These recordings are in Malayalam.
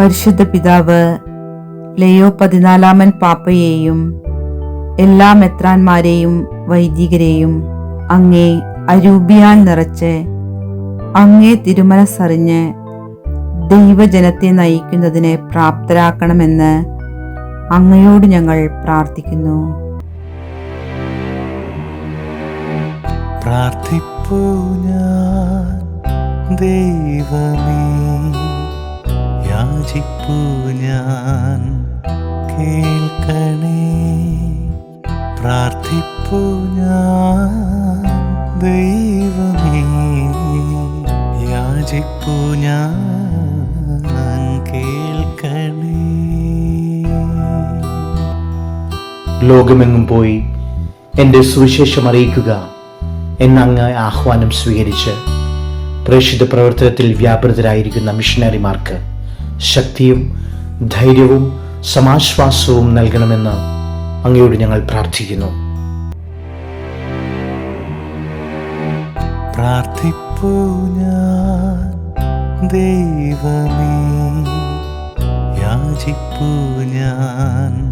പരിശുദ്ധ പിതാവ് ലയോ പതിനാലാമൻ പാപ്പയെയും എല്ലാ മെത്രാന്മാരെയും വൈദികരെയും അങ്ങേ അരൂപിയാൽ നിറച്ച് അങ്ങേ തിരുമനസറിഞ്ഞ് ദൈവജനത്തെ നയിക്കുന്നതിനെ പ്രാപ്തരാക്കണമെന്ന് അങ്ങയോട് ഞങ്ങൾ പ്രാർത്ഥിക്കുന്നു. ദൈവമേ. യാചിപ്പൂ ഞാൻ. കേൾക്കണേ. പ്രാർത്ഥിപ്പു ഞാൻ. ദൈവമേ യാചിപ്പു ഞാൻ. കേൾക്കണേ. ലോകമെങ്ങും പോയി എന്റെ സുവിശേഷം അറിയിക്കുക. എന്നങ്ങ് ആഹ്വാനം സ്വീകരിച്ച് പ്രേക്ഷിത പ്രവർത്തനത്തിൽ വ്യാപൃതരായിരിക്കുന്ന മിഷനറിമാർക്ക് ശക്തിയും ധൈര്യവും സമാശ്വാസവും നൽകണമെന്ന് അങ്ങയോട് ഞങ്ങൾ പ്രാർത്ഥിക്കുന്നു. ദൈവമേ യാചിപ്പൂ ഞാൻ.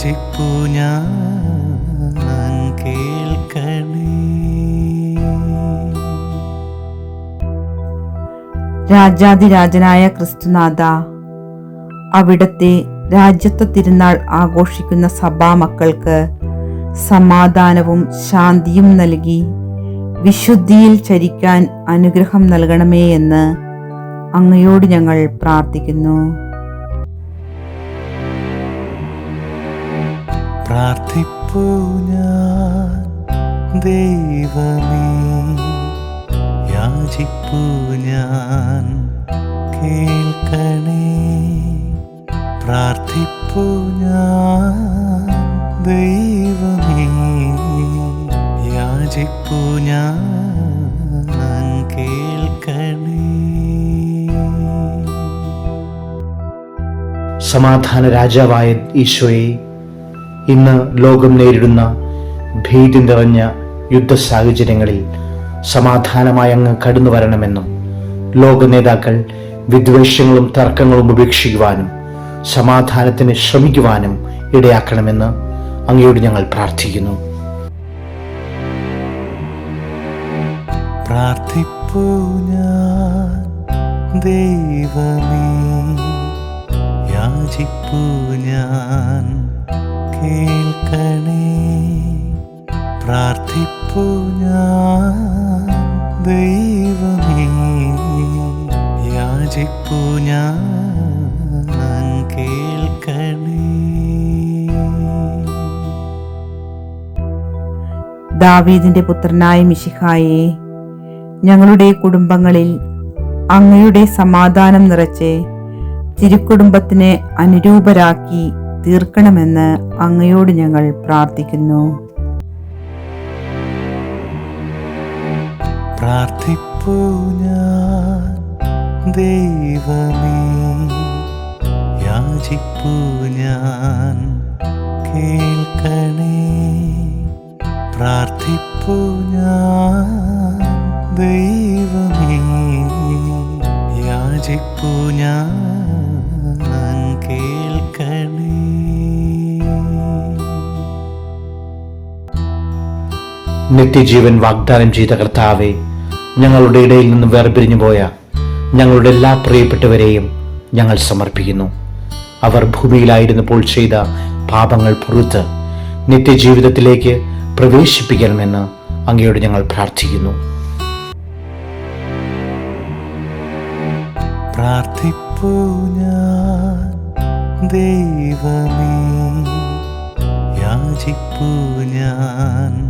യാചിപ്പൂ ഞാൻ കേൾക്കണേ. രാജാതിരാജനായ ക്രിസ്തുനാഥ അവിടത്തെ രാജ്യത്വ തിരുനാൾ ആഘോഷിക്കുന്ന സഭാ മക്കൾക്ക് സമാധാനവും ശാന്തിയും നൽകി വിശുദ്ധിയിൽ ചരിക്കാൻ അനുഗ്രഹം നൽകണമേ എന്ന് അങ്ങയോട് ഞങ്ങൾ പ്രാർത്ഥിക്കുന്നു. പ്രാർത്ഥിപ്പൂ ഞാൻ ദൈവമേ യാചിപ്പൂ ഞാൻ കേൾക്കണേ. പ്രാർത്ഥിപ്പൂ ഞാൻ ദൈവമേ യാചിപ്പൂ ഞാൻ കേൾക്കണേ. സമാധാന രാജാവായ ഈശോയെ ഇന്ന് ലോകം നേരിടുന്ന ഭീതി നിറഞ്ഞ യുദ്ധ സാഹചര്യങ്ങളിൽ സമാധാനമായി അങ്ങ് കടന്നു വരണമെന്നും ലോക നേതാക്കൾ വിദ്വേഷങ്ങളും തർക്കങ്ങളും ഉപേക്ഷിക്കുവാനും സമാധാനത്തിന് ശ്രമിക്കുവാനും ഇടയാക്കണമെന്ന് അങ്ങയോട് ഞങ്ങൾ പ്രാർത്ഥിക്കുന്നു. ദൈവമേ യാചിപ്പൂ ഞാൻ. കേൾക്കണേ. പ്രാർത്ഥിപ്പു ഞാൻ ദൈവമേ. യാചിപ്പു ഞാൻ കേൾക്കണേ. ദാവീദിന്റെ പുത്രനായ മിശിഹായെ ഞങ്ങളുടെ കുടുംബങ്ങളിൽ അങ്ങയുടെ സമാധാനം നിറച്ച് തിരുക്കുടുംബത്തിന് അനുരൂപരാക്കി തീർക്കണമെന്ന് അങ്ങയോട് ഞങ്ങൾ പ്രാർത്ഥിക്കുന്നു. പ്രാർത്ഥിപ്പൂ ഞാൻ ദൈവമേ. യാചിപ്പൂ ഞാൻ ഞാൻ നിത്യജീവൻ വാഗ്ദാനം ചെയ്ത കർത്താവെ ഞങ്ങളുടെ ഇടയിൽ നിന്ന് വേർപിരിഞ്ഞു പോയ ഞങ്ങളുടെ എല്ലാ പ്രിയപ്പെട്ടവരെയും ഞങ്ങൾ സമർപ്പിക്കുന്നു. അവർ ഭൂമിയിലായിരുന്നപ്പോൾ ചെയ്ത പാപങ്ങൾ പുറത്ത് നിത്യജീവിതത്തിലേക്ക് പ്രവേശിപ്പിക്കണമെന്ന് അങ്ങയോട് ഞങ്ങൾ പ്രാർത്ഥിക്കുന്നു. ദൈവമേ യാചിപ്പൂ ഞാൻ